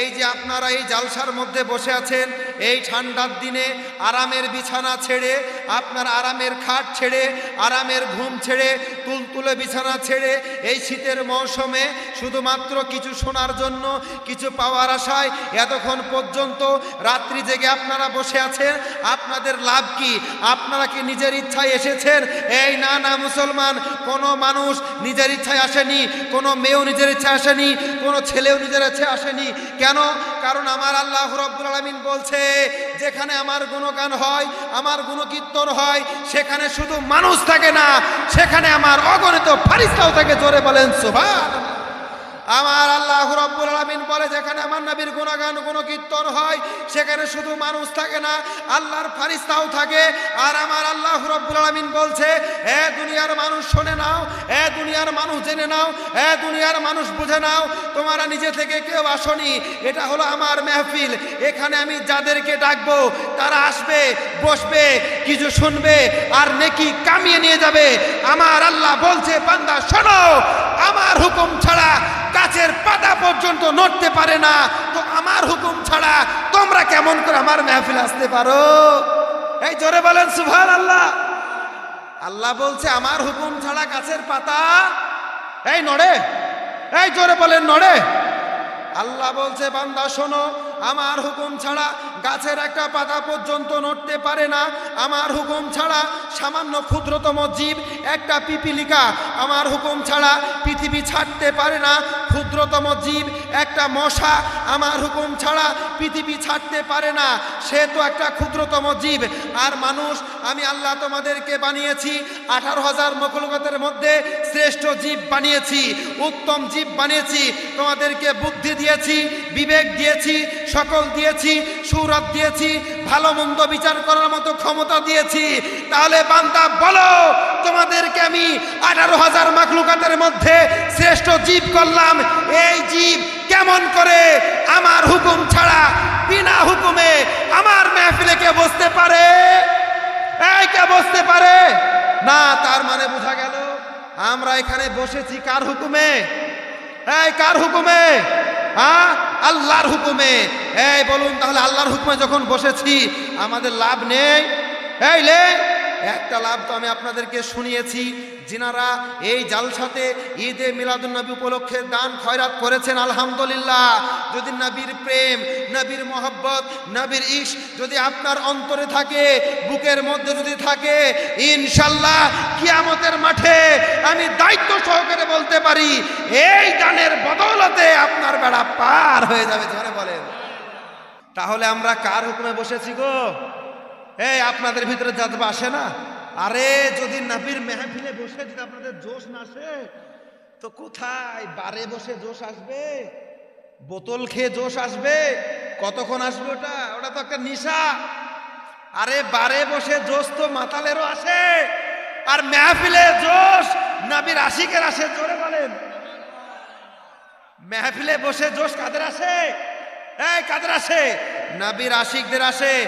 এই যে আপনারা এই জালসার মধ্যে বসে আছেন, এই ঠান্ডার দিনে আরামের বিছানা ছেড়ে, আপনার আরামের খাট ছেড়ে, আরামের ঘুম ছেড়ে, তুলতুলে বিছানা ছেড়ে, এই শীতের মৌসুমে শুধুমাত্র কিছু শোনার জন্য, কিছু পাওয়ার আশায় এতক্ষণ পর্যন্ত রাত্রি জেগে আপনারা বসে আছেন, আপনাদের লাভ কি? আপনারা কি নিজের ইচ্ছায় এসেছেন? এই না না, মুসলমান, কোনো মানুষ নিজের ইচ্ছায় আসেনি, কোনো মেয়েও নিজের ইচ্ছায় আসেনি, কোনো ছেলেও নিজের ইচ্ছায় আসেনি কেন? কারণ আমার আল্লাহ রব্বুল আলমিন বলছে, যেখানে আমার গুণগান হয়, আমার গুণকীর্তন হয়, সেখানে শুধু মানুষ থাকে না, সেখানে আমার অগণিত ফারিস্তাও থাকে, জোরে বলেন সুভান আমার আল্লাহ রব্বুল আলমিন বলে, যেখানে আমার নবীর গুণগান কীর্তন হয়, সেখানে শুধু মানুষ থাকে না, আল্লাহর ফারিস্তাও থাকে। আর আমার আল্লাহ রব্বুল আলমিন বলছে, এ দুনিয়ার মানুষ শোনে নাও, এ দুনিয়ার মানুষ জেনে নাও, এ দুনিয়ার মানুষ বুঝে নাও, তোমরা নিজে থেকে কেউ আসনি, এটা হলো আমার মেহফিল। এখানে আমি যাদেরকে ডাকবো, তারা আসবে, বসবে, কিছু শুনবে, আর নেকি কামিয়ে নিয়ে যাবে। আমার আল্লাহ বলছে, বান্দা, শোনো, আমার হুকুম ছাড়া গাছের পাতা পর্যন্ত নড়তে পারে না। তো আমার হুকুম ছাড়া তোমরা কেমন করে আমার মেহফিল আসতে পারো? এই জোরে বলেন সুভার আল্লাহ আল্লাহ বলছে, আমার হুকুম ছাড়া গাছের পাতা এই নড়ে। এই জোরে বলেন, নড়ে। আল্লাহ বলছে, বান্দা, শোনো, আমার হুকুম ছাড়া গাছের একটা পাতা পর্যন্ত নড়তে পারে না। আমার হুকুম ছাড়া সামান্য ক্ষুদ্রতম জীব একটা পিপিলিকা। আমার হুকুম ছাড়া পৃথিবী ছাড়তে পারে না। ক্ষুদ্রতম জীব একটা মশা। আমার হুকুম ছাড়া পৃথিবী ছাড়তে পারে না। সে তো একটা ক্ষুদ্রতম জীব। আর মানুষ, আমি আল্লাহ তোমাদেরকে বানিয়েছি। আঠারো হাজার মকলগতের মধ্যে শ্রেষ্ঠ জীব বানিয়েছি। উত্তম জীব বানিয়েছি। তোমাদেরকে বুদ্ধি দিয়েছি, বিবেক দিয়েছি, সকল দিয়েছি সুরত দিয়েছি, ভালো মন্দ বিচার করার মতো ক্ষমতা দিয়েছি। তাহলে বান্দা, বলো, তোমাদেরকে আমি আঠারো হাজার মাকলুকাতের মধ্যে শ্রেষ্ঠ জীব করলাম। এই জীব কেমন করে আমার হুকুম ছাড়া বিনা হুকুমে আমার মেহফিলে কে বসতে পারে? এই কে বসতে পারে? না, তার মানে বোঝা গেল, আমরা এখানে বসেছি কার হুকুমে? এই কার হুকুমে? হ্যাঁ আল্লাহর হুকুমে। এই, বলুন তাহলে আল্লাহর হুকমে যখন বসেছি, আমাদের লাভ নেই? এই, লে। একটা লাভ তো আমি আপনাদেরকে শুনিয়েছি যিনারা এই জালসাতে ঈদে মিলাদুন্নবী উপলক্ষে দান খয়রাত করেছেন, আলহামদুলিল্লাহ। যদি নবীর প্রেম, নবীর মোহব্বত, নবীর ইস যদি আপনার অন্তরে থাকে, বুকের মধ্যে যদি থাকে, ইনশাল্লাহ কিয়ামতের মাঠে আমি দায়িত্ব সহকারে বলতে পারি, এই দানের বদৌলতে আপনার বেড়া পার হয়ে যাবে ধরে বলেন। তাহলে আমরা কার হুকুমে বসেছি গো? এই, আপনাদের ভিতরে যাদবা আসে না? আরে, যদি নবীর মেহফিলে বসে যদি আপনাদের জোশ না আসে, তো কোথায় বারে বসে জোশ আসবে? বোতল খেয়ে জোশ আসবে? কতক্ষণ আসবে ওটা? ওটা তো একটা নিশা। আরে, বারে বসে জোশ তো মাতালেরও আসে। আর মেহফিলে জোশ নবীর আশিকের আসে, জোরে বলেন। মেহফিলে বসে জোশ কাদের আসে? এই কাদের আসে? নাবির আশিকদের আসে।